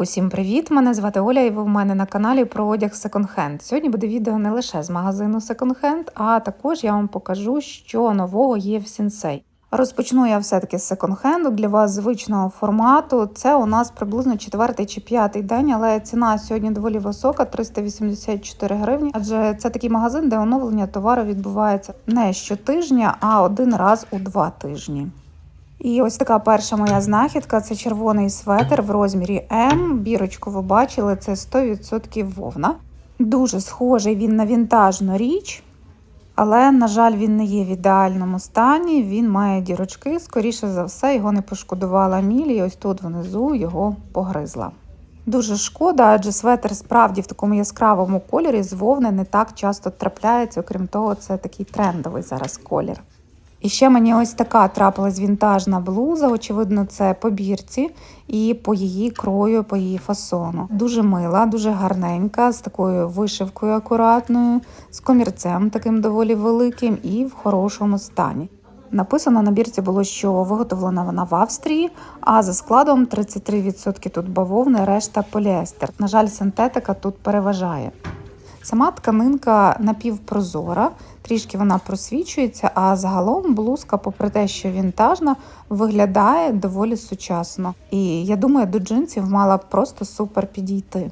Усім привіт! Мене звати Оля, і ви в мене на каналі про одяг Hand. Сьогодні буде відео не лише з магазину Hand, а також я вам покажу, що нового є в Сінсей. Розпочну я все-таки з секонд-хенду для вас звичного формату. Це у нас приблизно четвертий чи п'ятий день, але ціна сьогодні доволі висока 384 гривні. Адже це такий магазин, де оновлення товару відбувається не щотижня, а один раз у два тижні. І ось така перша моя знахідка це червоний светр в розмірі М. Бірочку ви бачили, це 100% вовна. Дуже схожий він на вінтажну річ, але, на жаль, він не є в ідеальному стані. Він має дірочки. Скоріше за все, його не пошкодувала Мілі. і Ось тут внизу його погризла. Дуже шкода, адже светр справді в такому яскравому кольорі з вовни не так часто трапляється. Окрім того, це такий трендовий зараз колір. І ще мені ось така трапилась вінтажна блуза. Очевидно, це по бірці і по її крою, по її фасону. Дуже мила, дуже гарненька, з такою вишивкою акуратною, з комірцем таким доволі великим і в хорошому стані. Написано на бірці було, що виготовлена вона в Австрії, а за складом 33% тут бавовни, решта поліестер. На жаль, синтетика тут переважає. Сама тканинка напівпрозора, трішки вона просвічується, а загалом блузка, попри те, що вінтажна, виглядає доволі сучасно. І я думаю, до джинсів мала б просто супер підійти.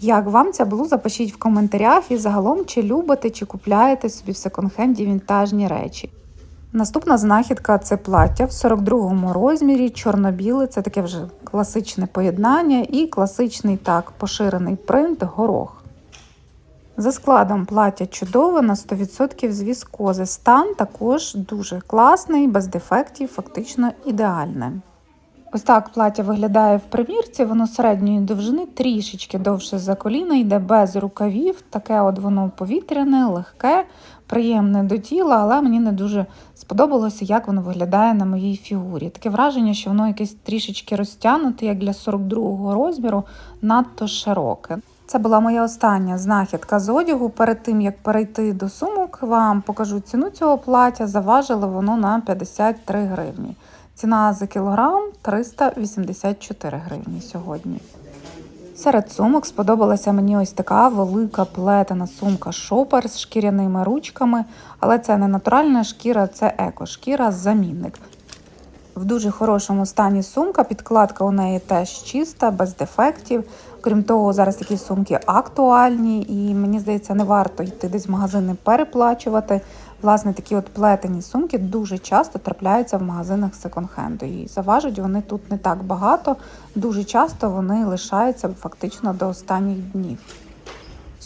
Як вам ця блуза? Пишіть в коментарях і загалом, чи любите, чи купляєте собі в секонд-хенді вінтажні речі. Наступна знахідка це плаття в 42-му розмірі, чорно-біле, це таке вже класичне поєднання і класичний так поширений принт горох. За складом плаття чудове на 100% з віскози. Стан також дуже класний, без дефектів, фактично ідеальне. Ось так плаття виглядає в примірці, воно середньої довжини, трішечки довше за коліна, йде без рукавів, таке от воно повітряне, легке, приємне до тіла, але мені не дуже сподобалося, як воно виглядає на моїй фігурі. Таке враження, що воно якесь трішечки розтягнуте, як для 42-го розміру, надто широке. Це була моя остання знахідка з одягу. Перед тим як перейти до сумок, вам покажу ціну цього плаття. Заважило воно на 53 гривні. Ціна за кілограм 384 гривні сьогодні. Серед сумок сподобалася мені ось така велика плетена сумка шопер з шкіряними ручками, але це не натуральна шкіра, це еко-шкіра, замінник. В дуже хорошому стані сумка, підкладка у неї теж чиста, без дефектів. Крім того, зараз такі сумки актуальні, і мені здається, не варто йти десь в магазини переплачувати. Власне, такі от плетені сумки дуже часто трапляються в магазинах секонд-хенду. І заважать вони тут не так багато, дуже часто вони лишаються фактично до останніх днів.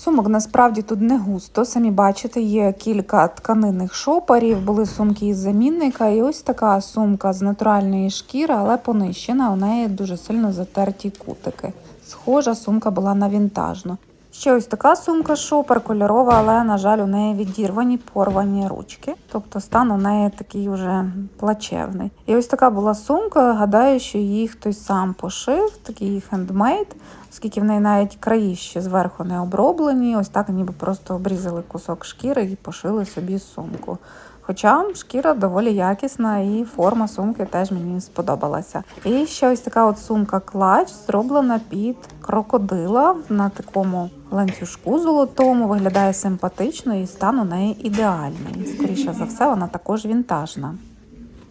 Сумок насправді тут не густо. Самі бачите, є кілька тканинних шопарів, були сумки із замінника, і ось така сумка з натуральної шкіри, але понищена. У неї дуже сильно затерті кутики. Схожа сумка була на вінтажну. Ще ось така сумка шопер кольорова, але, на жаль, у неї відірвані порвані ручки. Тобто стан у неї такий уже плачевний. І ось така була сумка. Гадаю, що її хтось сам пошив, такий хендмейд, оскільки в неї навіть краї ще зверху не оброблені. Ось так ніби просто обрізали кусок шкіри і пошили собі сумку. Хоча шкіра доволі якісна і форма сумки теж мені сподобалася. І ще ось така от сумка клач зроблена під крокодила на такому ланцюжку золотому, виглядає симпатично і стан у неї ідеальний. Скоріше за все, вона також вінтажна.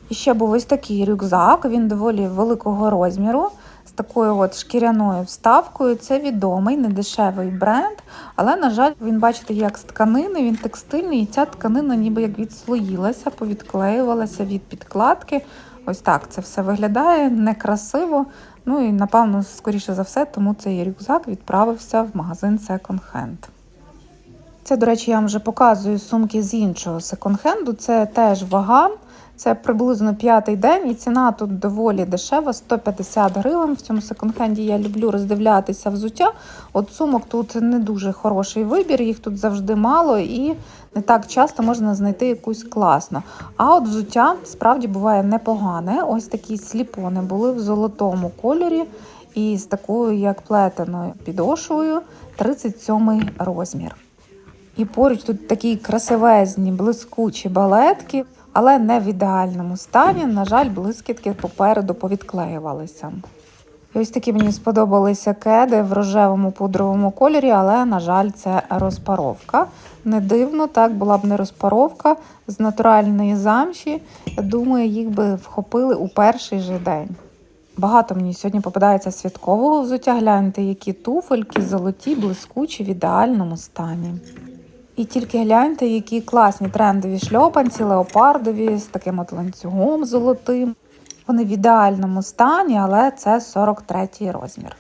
І ще був ось такий рюкзак, він доволі великого розміру з такою от шкіряною вставкою. Це відомий, недешевий бренд, але, на жаль, він, бачите, як з тканини, він текстильний, і ця тканина ніби як відслоїлася, повідклеювалася від підкладки. Ось так це все виглядає некрасиво. Ну і, напевно, скоріше за все, тому цей рюкзак відправився в магазин Second Hand. Це, до речі, я вам вже показую сумки з іншого секонд-хенду. Це теж вага. Це приблизно п'ятий день, і ціна тут доволі дешева 150 гривень. В цьому секонд-хенді я люблю роздивлятися взуття. От сумок тут не дуже хороший вибір, їх тут завжди мало і не так часто можна знайти якусь класну. А от взуття справді буває непогане. Ось такі сліпони були в золотому кольорі і з такою, як плетеною підошвою, 37 розмір. І поруч тут такі красивезні, блискучі балетки але не в ідеальному стані. На жаль, блискітки попереду повідклеювалися. І ось такі мені сподобалися кеди в рожевому пудровому кольорі, але, на жаль, це розпаровка. Не дивно, так була б не розпаровка з натуральної замші. Думаю, їх би вхопили у перший же день. Багато мені сьогодні попадається святкового взуття. Гляньте, які туфельки, золоті, блискучі в ідеальному стані. І тільки гляньте, які класні трендові шльопанці, леопардові з таким от ланцюгом золотим. Вони в ідеальному стані, але це 43 розмір.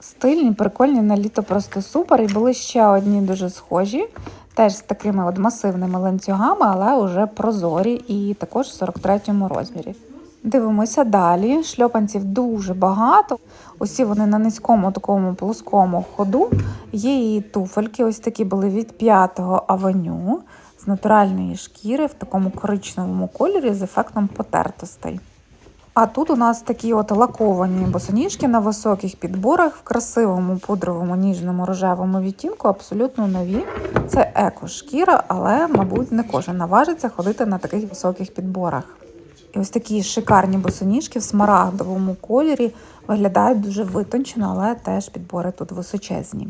Стильні, прикольні на літо просто супер. І були ще одні дуже схожі, теж з такими от масивними ланцюгами, але вже прозорі і також в 43-му розмірі. Дивимося далі. Шльопанців дуже багато. Усі вони на низькому такому плоскому ходу. Є і туфельки, ось такі були від 5-го авеню з натуральної шкіри в такому коричневому кольорі з ефектом потертостей. А тут у нас такі от лаковані босоніжки на високих підборах в красивому пудровому ніжному рожевому відтінку, абсолютно нові. Це еко-шкіра, але, мабуть, не кожен наважиться ходити на таких високих підборах. І ось такі шикарні босоніжки в смарагдовому кольорі виглядають дуже витончено, але теж підбори тут височезні.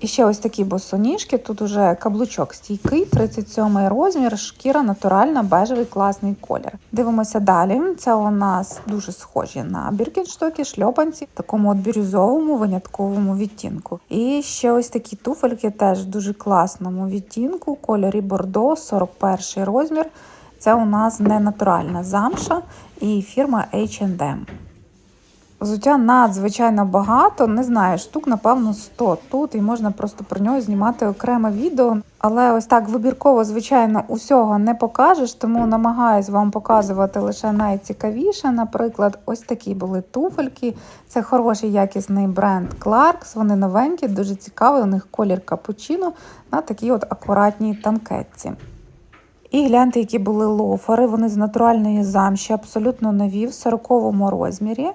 І ще ось такі босоніжки. Тут уже каблучок стійкий, 37 розмір, шкіра натуральна, бежевий класний колір. Дивимося далі. Це у нас дуже схожі на біркінштоки, шльопанці, такому от бірюзовому винятковому відтінку. І ще ось такі туфельки теж в дуже класному відтінку, кольорі бордо, 41 розмір. Це у нас не натуральна замша і фірма H&M. Взуття надзвичайно багато, не знаю, штук, напевно, 100 тут, і можна просто про нього знімати окреме відео. Але ось так вибірково, звичайно, усього не покажеш, тому намагаюсь вам показувати лише найцікавіше. Наприклад, ось такі були туфельки. Це хороший якісний бренд Clarks. Вони новенькі, дуже цікаві. У них колір капучино на такій от акуратній танкетці. І гляньте, які були лофери. Вони з натуральної замші, абсолютно нові, в 40 розмірі.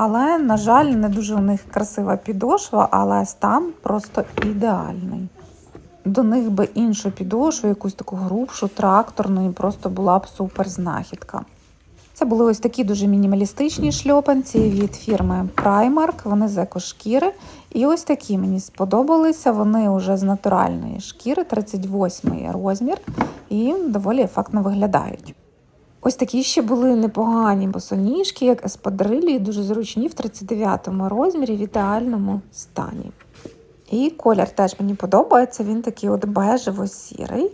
Але, на жаль, не дуже у них красива підошва, але стан просто ідеальний. До них би іншу підошву, якусь таку грубшу, тракторну, і просто була б супер знахідка. Це були ось такі дуже мінімалістичні шльопанці від фірми Primark, вони з екошкіри. І ось такі мені сподобалися. Вони вже з натуральної шкіри, 38 розмір, і доволі ефектно виглядають. Ось такі ще були непогані босоніжки, як еспадрилі, дуже зручні в 39 розмірі в ідеальному стані. І колір теж мені подобається, він такий от бежево-сірий.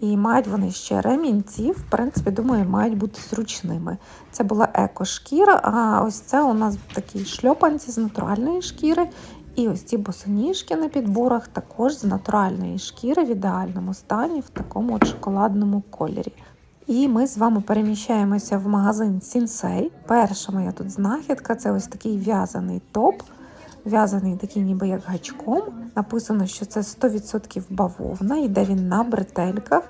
І мають вони ще ремінці, в принципі, думаю, мають бути зручними. Це була еко-шкіра, а ось це у нас такі шльопанці з натуральної шкіри. І ось ці босоніжки на підборах також з натуральної шкіри в ідеальному стані, в такому от шоколадному кольорі. І ми з вами переміщаємося в магазин Сінсей. Перша моя тут знахідка це ось такий в'язаний топ. В'язаний такий ніби як гачком. Написано, що це 100% бавовна, йде він на бретельках.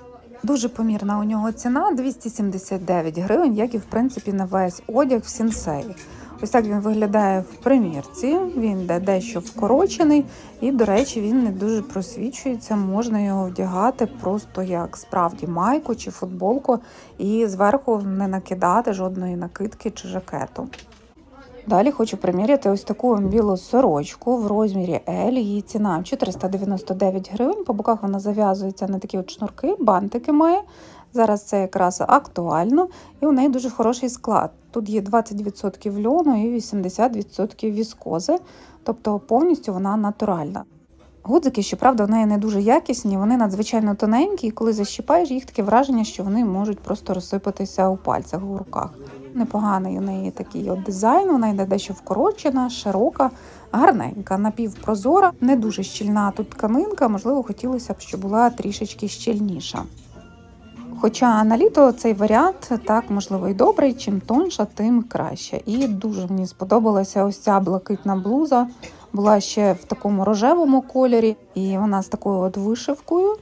Дуже помірна у нього ціна 279 гривень, як і в принципі на весь одяг в сінсеї. Ось так він виглядає в примірці. Він йде дещо вкорочений, і, до речі, він не дуже просвічується. Можна його вдягати просто як справді майку чи футболку, і зверху не накидати жодної накидки чи жакету. Далі хочу приміряти ось таку білу сорочку в розмірі L. Її ціна 499 гривень. По боках вона зав'язується на такі от шнурки, бантики має. Зараз це якраз актуально, і у неї дуже хороший склад. Тут є 20% льону і 80% віскози, тобто повністю вона натуральна. Гудзики, щоправда, в неї не дуже якісні, вони надзвичайно тоненькі, і коли защіпаєш їх, таке враження, що вони можуть просто розсипатися у пальцях у руках. Непоганий у неї такий от дизайн, вона йде дещо вкорочена, широка, гарненька, напівпрозора, не дуже щільна тут тканинка, можливо, хотілося б, щоб була трішечки щільніша. Хоча на літо цей варіант так можливо і добрий, чим тонша, тим краще. І дуже мені сподобалася ось ця блакитна блуза. Була ще в такому рожевому кольорі, і вона з такою от вишивкою.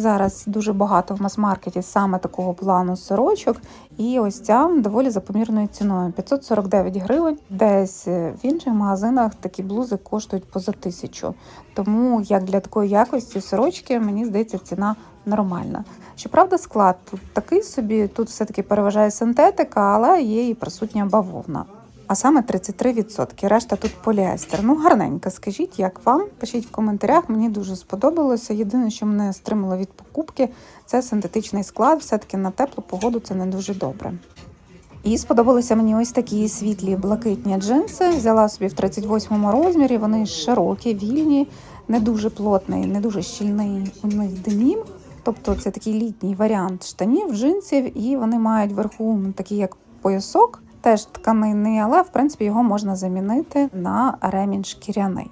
Зараз дуже багато в мас-маркеті саме такого плану сорочок. І ось ця доволі за помірною ціною 549 гривень. Десь в інших магазинах такі блузи коштують поза тисячу. Тому як для такої якості сорочки, мені здається, ціна нормальна. Щоправда, склад тут такий собі, тут все-таки переважає синтетика, але є і присутня бавовна. А саме 33%. Решта тут поліестер. Ну, гарненько, скажіть, як вам? Пишіть в коментарях, мені дуже сподобалося. Єдине, що мене стримало від покупки, це синтетичний склад. Все-таки на теплу погоду це не дуже добре. І сподобалися мені ось такі світлі блакитні джинси. Взяла собі в 38-му розмірі. Вони широкі, вільні, не дуже плотний, не дуже щільний у них денім. Тобто це такий літній варіант штанів, джинсів, і вони мають вверху такий як поясок, теж тканинний, але в принципі його можна замінити на ремінь шкіряний.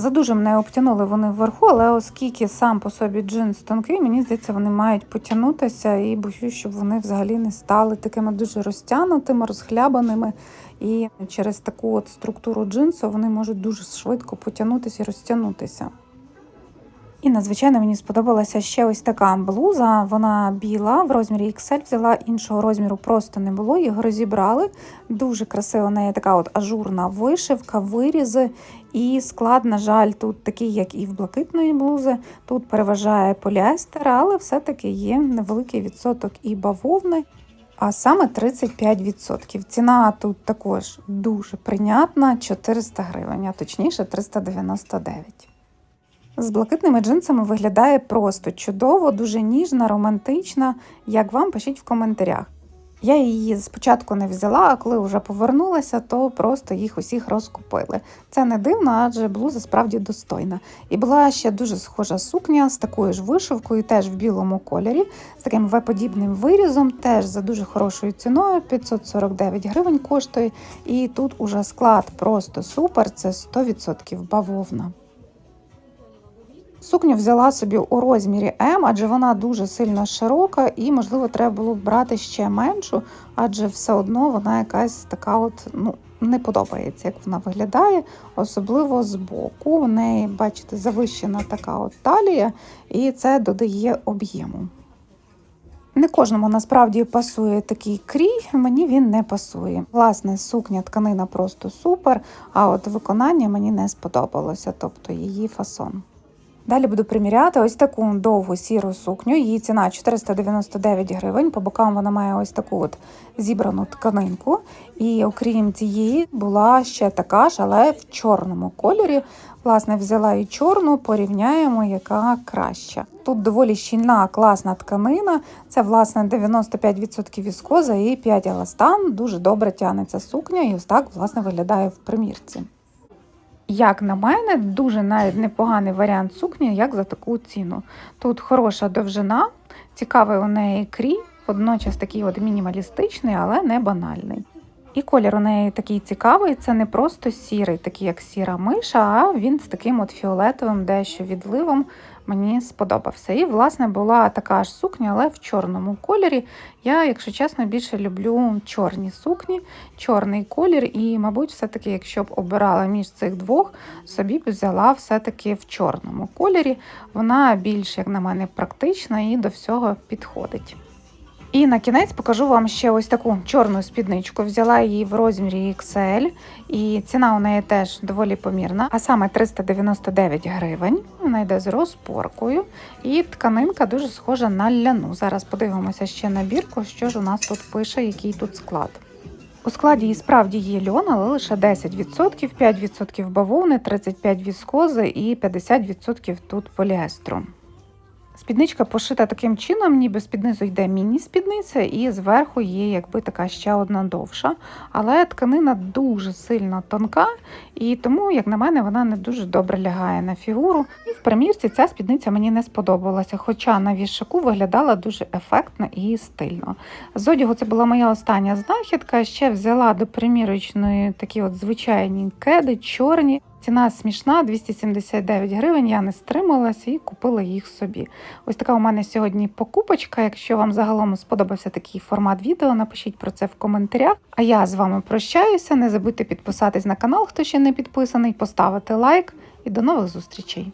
Задуже мене обтянули вони вверху, але оскільки сам по собі джинс тонкий, мені здається, вони мають потягнутися і боюсь, щоб вони взагалі не стали такими дуже розтягнутими, розхлябаними. І через таку от структуру джинсу вони можуть дуже швидко потягнутися і розтягнутися. І надзвичайно мені сподобалася ще ось така блуза. Вона біла в розмірі XL, взяла іншого розміру просто не було. Його розібрали. Дуже красива у неї така от ажурна вишивка, вирізи. І склад, на жаль, тут такий, як і в блакитної блузи. Тут переважає поліестер, але все-таки є невеликий відсоток і бавовни. А саме 35%. Ціна тут також дуже прийнятна 400 гривень, а точніше 399. З блакитними джинсами виглядає просто чудово, дуже ніжна, романтична. Як вам пишіть в коментарях. Я її спочатку не взяла, а коли вже повернулася, то просто їх усіх розкупили. Це не дивно, адже блуза справді достойна. І була ще дуже схожа сукня з такою ж вишивкою, теж в білому кольорі, з таким В-подібним вирізом, теж за дуже хорошою ціною, 549 гривень коштує. І тут уже склад просто супер, це 100% бавовна. Сукню взяла собі у розмірі М, адже вона дуже сильно широка, і, можливо, треба було б брати ще меншу, адже все одно вона якась така от, ну, не подобається, як вона виглядає, особливо з боку. У неї, бачите, завищена така от талія, і це додає об'єму. Не кожному насправді пасує такий крій, мені він не пасує. Власне, сукня тканина просто супер, а от виконання мені не сподобалося, тобто її фасон. Далі буду приміряти ось таку довгу сіру сукню. Її ціна 499 гривень. По бокам вона має ось таку от зібрану тканинку. І окрім цієї, була ще така ж, але в чорному кольорі. Власне, взяла і чорну, порівняємо, яка краща. Тут доволі щільна, класна тканина. Це, власне, 95% віскоза і 5 еластан. Дуже добре тягнеться сукня, і ось так, власне, виглядає в примірці. Як на мене, дуже навіть непоганий варіант сукні, як за таку ціну. Тут хороша довжина, цікавий у неї крій, водночас такий от мінімалістичний, але не банальний. І колір у неї такий цікавий, це не просто сірий, такий як сіра миша, а він з таким от фіолетовим, дещо відливом мені сподобався. І, власне, була така ж сукня, але в чорному кольорі. Я, якщо чесно, більше люблю чорні сукні, чорний колір. І, мабуть, все-таки, якщо б обирала між цих двох, собі б взяла все-таки в чорному кольорі. Вона більш, як на мене, практична і до всього підходить. І на кінець покажу вам ще ось таку чорну спідничку. Взяла її в розмірі XL, і ціна у неї теж доволі помірна, а саме 399 гривень. Вона йде з розпоркою, і тканинка дуже схожа на ляну. Зараз подивимося ще на бірку, що ж у нас тут пише, який тут склад. У складі і справді є льон, але лише 10%, 5% бавовни, 35% віскози і 50% тут поліестру. Спідничка пошита таким чином, ніби з-під низу йде міні-спідниця, і зверху є якби така ще одна довша. Але тканина дуже сильно тонка, і тому, як на мене, вона не дуже добре лягає на фігуру. І в примірці ця спідниця мені не сподобалася, хоча на вішаку виглядала дуже ефектно і стильно. З одягу це була моя остання знахідка. Ще взяла до примірочної такі от звичайні кеди, чорні. Ціна смішна, 279 гривень. Я не стрималася і купила їх собі. Ось така у мене сьогодні покупочка. Якщо вам загалом сподобався такий формат відео, напишіть про це в коментарях. А я з вами прощаюся. Не забудьте підписатись на канал, хто ще не підписаний, поставити лайк і до нових зустрічей.